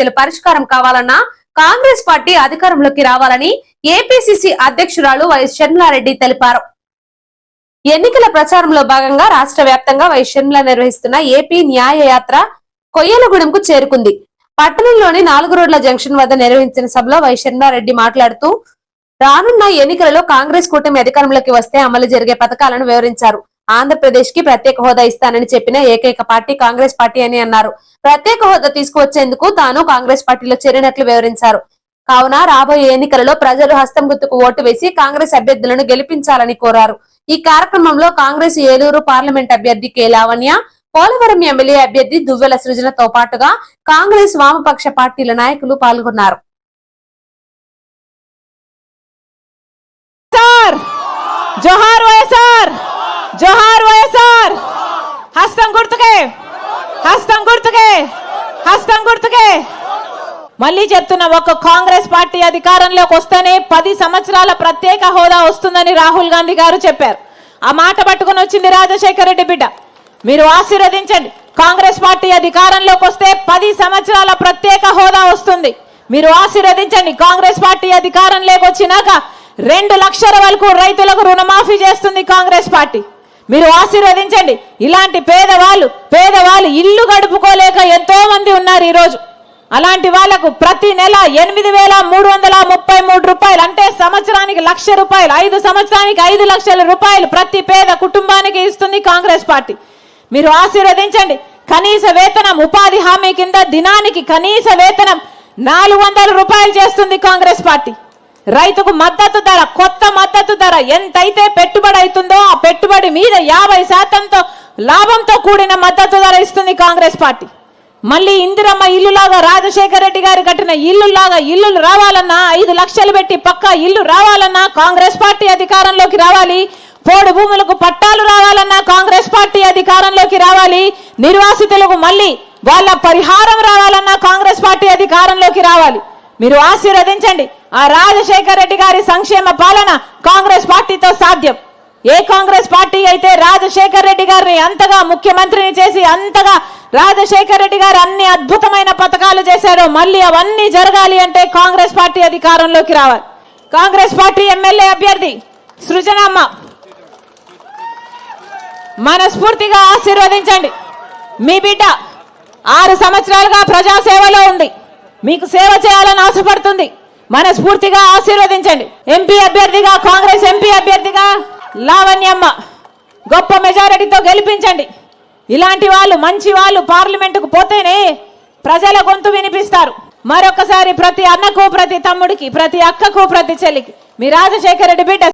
సమస్యలు పరిష్కారం కావాలన్నా కాంగ్రెస్ పార్టీ అధికారంలోకి రావాలని ఏపీసీసీ అధ్యక్షురాలు వైఎస్ షర్మిలారెడ్డి తెలిపారు. ఎన్నికల ప్రచారంలో భాగంగా రాష్ట్ర వ్యాప్తంగా వైఎస్ షర్మిల నిర్వహిస్తున్న ఏపీ న్యాయయాత్ర కొయ్యలగూడెంకు చేరుకుంది. పట్టణంలోని నాలుగు రోడ్ల జంక్షన్ వద్ద నిర్వహించిన సభలో వైఎస్ షర్మిలారెడ్డి మాట్లాడుతూ రానున్న ఎన్నికలలో కాంగ్రెస్ కూటమి అధికారంలోకి వస్తే అమలు జరిగే పథకాలను వివరించారు. ఆంధ్రప్రదేశ్కి ప్రత్యేక హోదా ఇస్తానని చెప్పిన ఏకైక పార్టీ కాంగ్రెస్ పార్టీ అని అన్నారు. ప్రత్యేక హోదా తీసుకువచ్చేందుకు తాను కాంగ్రెస్ పార్టీలో చేరినట్లు వివరించారు. కావున రాబోయే ఎన్నికలలో ప్రజలు హస్తం గుర్తుకు ఓటు వేసి కాంగ్రెస్ అభ్యర్థులను గెలిపించాలని కోరారు. ఈ కార్యక్రమంలో కాంగ్రెస్ ఏలూరు పార్లమెంట్ అభ్యర్థి కె లావణ్య పోలవరం ఎమ్మెల్యే అభ్యర్థి దువ్వెల సృజనతో పాటుగా కాంగ్రెస్ వామపక్ష పార్టీల నాయకులు పాల్గొన్నారు. సార్! జోహార్ వైఎస్ఆర్! జోహార్ వైఎస్ఆర్! హస్తం గుర్తుకే! హస్తం గుర్తుకే! హస్తం గుర్తుకే! మళ్ళీ చెప్తున్నా ఒక కాంగ్రెస్ పార్టీ అధికారంలోకి వస్తేనే పది సంవత్సరాల ప్రత్యేక హోదా వస్తుందని రాహుల్ గాంధీ గారు చెప్పారు. ఆ మాట పట్టుకుని వచ్చింది రాజశేఖర రెడ్డి బిడ్డ. మీరు ఆశీర్వదించండి. కాంగ్రెస్ పార్టీ అధికారంలోకి వస్తే పది సంవత్సరాల ప్రత్యేక హోదా వస్తుంది. మీరు ఆశీర్వదించండి. కాంగ్రెస్ పార్టీ అధికారంలోకి వచ్చినాక రెండు లక్షల వరకు రైతులకు రుణమాఫీ చేస్తుంది కాంగ్రెస్ పార్టీ. మీరు ఆశీర్వదించండి. ఇలాంటి పేదవాళ్ళు పేదవాళ్ళు ఇల్లు గడుపుకోలేక ఎంతో మంది ఉన్నారు ఈరోజు. అలాంటి వాళ్ళకు ప్రతి నెల ఎనిమిది వేల మూడు వందల ముప్పై మూడు రూపాయలు అంటే సంవత్సరానికి లక్ష రూపాయలు ఐదు సంవత్సరానికి ఐదు లక్షల రూపాయలు ప్రతి పేద కుటుంబానికి ఇస్తుంది కాంగ్రెస్ పార్టీ. మీరు ఆశీర్వదించండి. కనీస వేతనం ఉపాధి హామీ కింద దినానికి కనీస వేతనం నాలుగు వందల రూపాయలు చేస్తుంది కాంగ్రెస్ పార్టీ. రైతుకు మద్దతు ధర కొత్త మద్దతు ధర ఎంతైతే పెట్టుబడి అవుతుందో ఆ పెట్టుబడి మీద యాభై శాతంతో లాభంతో కూడిన మద్దతు ధర ఇస్తుంది కాంగ్రెస్ పార్టీ. మళ్ళీ ఇందిరమ్మ ఇల్లులాగా రాజశేఖర రెడ్డి గారు కట్టిన ఇల్లులాగా ఇల్లులు రావాలన్నా ఐదు లక్షలు పెట్టి పక్కా ఇల్లు రావాలన్నా కాంగ్రెస్ పార్టీ అధికారంలోకి రావాలి. పోడు భూములకు పట్టాలు రావాలన్నా కాంగ్రెస్ పార్టీ అధికారంలోకి రావాలి. నిర్వాసితులకు మళ్ళీ వాళ్ళ పరిహారం రావాలన్నా కాంగ్రెస్ పార్టీ అధికారంలోకి రావాలి. మీరు ఆశీర్వదించండి. ఆ రాజశేఖర రెడ్డి గారి సంక్షేమ పాలన కాంగ్రెస్ పార్టీతో సాధ్యం. ఏ కాంగ్రెస్ పార్టీ అయితే రాజశేఖర రెడ్డి గారిని అంతగా ముఖ్యమంత్రిని చేసి అంతగా రాజశేఖర రెడ్డి గారు అన్ని అద్భుతమైన పథకాలు చేశారో మళ్ళీ అవన్నీ జరగాలి అంటే కాంగ్రెస్ పార్టీ అధికారంలోకి రావాలి. కాంగ్రెస్ పార్టీ ఎమ్మెల్యే అభ్యర్థి సృజనమ్మ. మనస్ఫూర్తిగా ఆశీర్వదించండి. మీ బిడ్డ ఆరు సంవత్సరాలుగా ప్రజాసేవలో ఉంది. మీకు సేవ చేయాలని ఆశపడుతుంది. మనస్ఫూర్తిగా ఆశీర్వదించండి. ఎంపీ అభ్యర్థిగా కాంగ్రెస్ ఎంపీ అభ్యర్థిగా లావణ్యమ్మ గొప్ప మెజారిటీతో గెలిపించండి. ఇలాంటి వాళ్ళు మంచి వాళ్ళు పార్లమెంటుకు పోతేనే ప్రజల గొంతు వినిపిస్తారు. మరొకసారి ప్రతి అన్నకు ప్రతి తమ్ముడికి ప్రతి అక్కకు ప్రతి చెల్లికి. మీ రాజశేఖర రెడ్డి బిడ్డ